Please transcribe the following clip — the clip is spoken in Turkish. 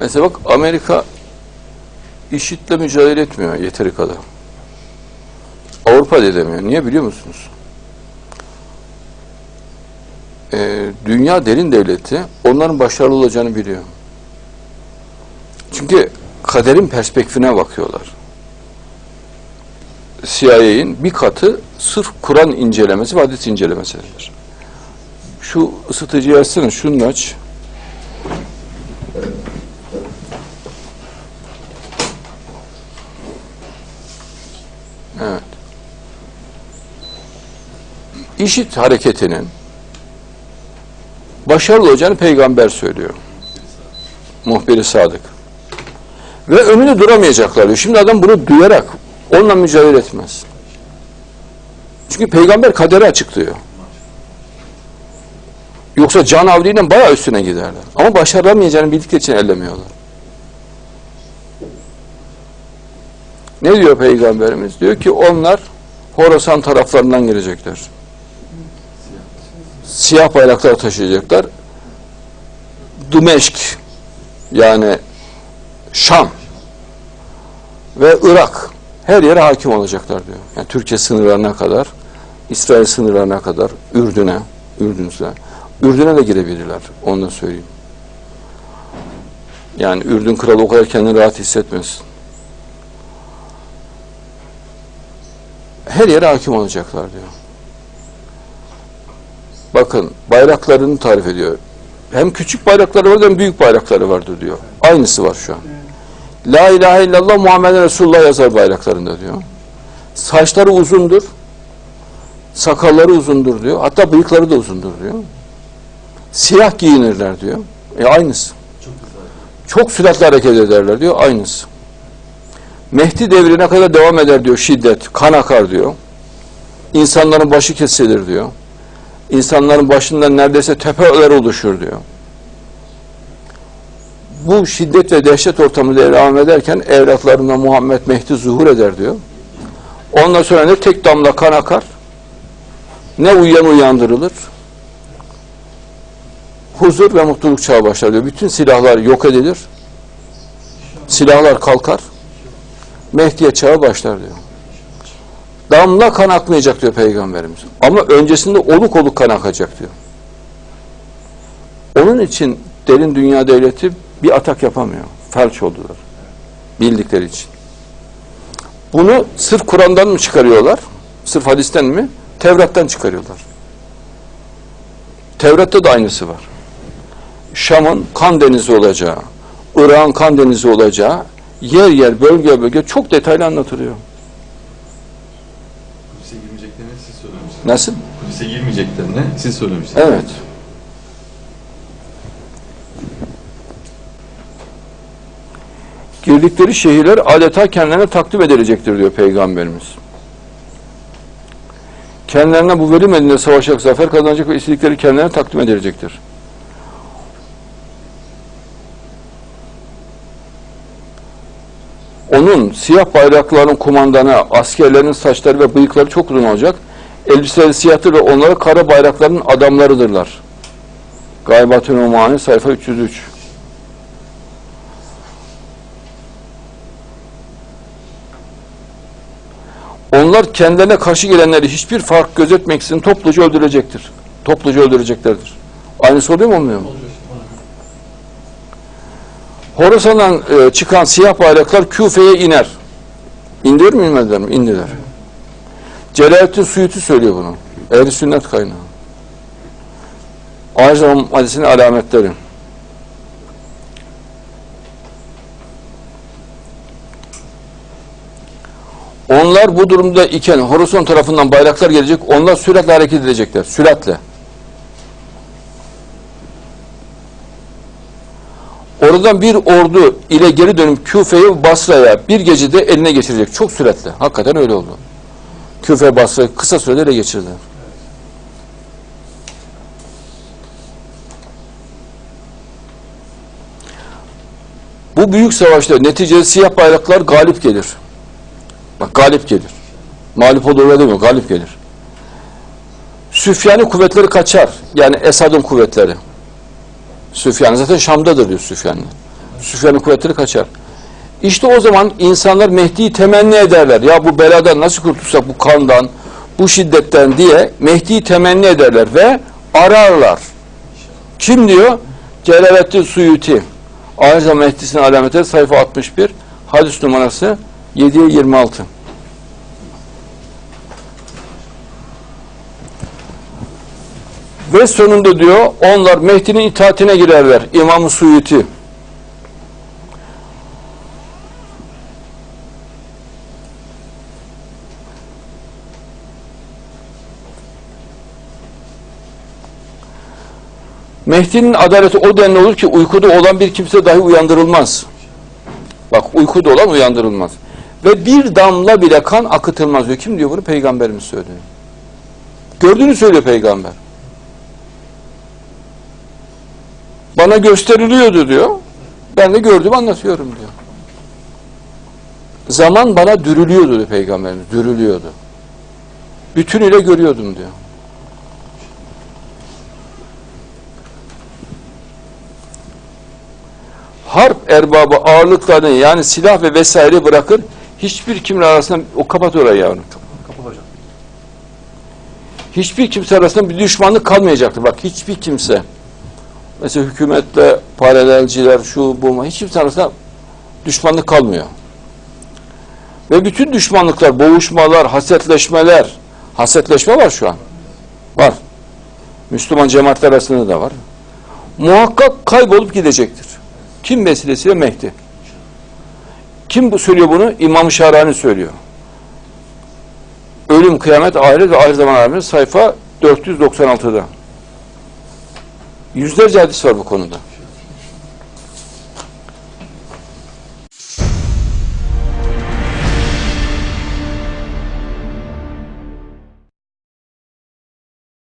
Mesela bak Amerika IŞİD'le mücadele etmiyor yeteri kadar. Avrupa da edemiyor. Niye biliyor musunuz? Ee, dünya derin devleti onların başarılı olacağını biliyor. Çünkü kaderin perspektifine bakıyorlar. CIA'in bir katı sırf Kur'an incelemesi ve hadis incelemesidir. Şu ısıtıcıyı açsana, şunu aç. İşit hareketinin başarılı olacağını peygamber söylüyor. Muhbiri Sadık. Ve önünde duramayacaklar diyor. Şimdi adam bunu duyarak onunla mücadele etmez. Çünkü peygamber kaderi açıklıyor. Yoksa can avliyle bayağı üstüne giderler. Ama başaramayacağını bildikleri için ellemiyorlar. Ne diyor peygamberimiz? Diyor ki onlar Horasan taraflarından gelecekler. Siyah bayraklar taşıyacaklar. Dumeşk yani Şam ve Irak her yere hakim olacaklar diyor. Yani Türkiye sınırlarına kadar, İsrail sınırlarına kadar, Ürdün'e, Ürdün'e, Ürdün'e de girebilirler. Onu da söyleyeyim. Yani Ürdün kralı o kadar kendini rahat hissetmesin. Her yere hakim olacaklar diyor. Bakın bayraklarını tarif ediyor. Hem küçük bayrakları var hem büyük bayrakları vardır diyor. Aynısı var şu an. La ilahe illallah Muhammed Resulullah yazar bayraklarında diyor. Saçları uzundur. Sakalları uzundur diyor. Hatta bıyıkları da uzundur diyor. Siyah giyinirler diyor. E aynısı. Çok süratli hareket ederler diyor. Aynısı. Mehdi devrine kadar devam eder diyor şiddet. Kan akar diyor. İnsanların başı kesilir diyor. İnsanların başından neredeyse tepeler oluşur diyor. Bu şiddet ve dehşet ortamı devam ederken evlatlarında Muhammed Mehdi zuhur eder diyor. Ondan sonra ne tek damla kan akar, ne uyuyan uyandırılır, huzur ve mutluluk çağı başlar diyor. Bütün silahlar yok edilir, silahlar kalkar, Mehdiye çağı başlar diyor. Damla kan akmayacak diyor Peygamberimiz. Ama öncesinde oluk oluk kan akacak diyor. Onun için derin dünya devleti bir atak yapamıyor. Felç oldular. Bildikleri için. Bunu sırf Kur'an'dan mı çıkarıyorlar? Sırf hadisten mi? Tevrat'tan çıkarıyorlar. Tevrat'ta da aynısı var. Şam'ın kan denizi olacağı, Irak'ın kan denizi olacağı yer yer, bölge bölge çok detaylı anlatılıyor. Kudüs'e girmeyeceklerini siz söylemiştiniz. Nasıl? Kudüs'e girmeyeceklerini siz söylemiştiniz. Evet. Girdikleri şehirler adeta kendilerine takdim edilecektir diyor Peygamberimiz. Kendilerine bu verilmediğinde savaşacak, zafer kazanacak ve istedikleri kendilerine takdim edilecektir. Onun siyah bayrakların kumandanı, askerlerin saçları ve bıyıkları çok uzun olacak. Elbiseleri siyahtır ve onları kara bayrakların adamlarıdırlar. Gaybatün Umani sayfa 303. Onlar kendilerine karşı gelenleri hiçbir fark gözetmeksizin topluca öldürecektir. Topluca öldüreceklerdir. Aynısı oluyor mu olmuyor mu? Horasan'dan e, çıkan siyah bayraklar Küfe'ye iner. İndirir mi inmediler mi? İndiler. Celalettin Suyuti söylüyor bunu. Ehli sünnet kaynağı. Ağaçların hadisinin alametleri. Onlar bu durumda iken Horasan tarafından bayraklar gelecek. Onlar süratle hareket edecekler. Süratle. Oradan bir ordu ile geri dönüp Küfe'ye Basra'ya bir gecede eline geçirecek. Çok süratle. Hakikaten öyle oldu. Küfe Basra kısa sürede ele geçirdiler. Bu büyük savaşta neticede siyah bayraklar galip gelir. Bak galip gelir. Mağlup olur demiyor, galip gelir. Süfyan'ın kuvvetleri kaçar. Yani Esad'ın kuvvetleri. Süfyan zaten Şam'dadır diyor Süfyan'la. Süfyan'ın kuvvetleri kaçar. İşte o zaman insanlar Mehdi'yi temenni ederler. Ya bu beladan nasıl kurtulsak bu kandan, bu şiddetten diye Mehdi'yi temenni ederler ve ararlar. Kim diyor? Celaleddin Suyuti. Ayrıca Mehdi'sinin alametleri sayfa 61. Hadis numarası 7'ye 26. Ve sonunda diyor onlar Mehdi'nin itaatine girerler. İmam-ı Suyuti. Mehdi'nin adaleti o denli olur ki uykuda olan bir kimse dahi uyandırılmaz. Bak uykuda olan uyandırılmaz. Ve bir damla bile kan akıtılmaz diyor. Kim diyor bunu? Peygamberimiz söylüyor. Gördüğünü söylüyor peygamber. Bana gösteriliyordu diyor. Ben de gördüm anlatıyorum diyor. Zaman bana dürülüyordu diyor peygamberimiz. Dürülüyordu. Bütünüyle görüyordum diyor. Harp erbabı ağırlıklarını yani silah ve vesaire bırakır. Hiçbir kimle arasında o kapat orayı yavrum. Hocam. Hiçbir kimse arasında bir düşmanlık kalmayacaktır. Bak hiçbir kimse. Mesela hükümetle paralelciler şu bu hiç kimse arasında düşmanlık kalmıyor. Ve bütün düşmanlıklar, boğuşmalar, hasetleşmeler, hasetleşme var şu an. Var. Müslüman cemaatler arasında da var. Muhakkak kaybolup gidecektir. Kim vesilesiyle Mehdi? Kim bu söylüyor bunu? İmam Şahrani söylüyor. Ölüm, kıyamet, ahiret ve ahir zaman aleminde sayfa 496'da. Yüzlerce hadis var bu konuda.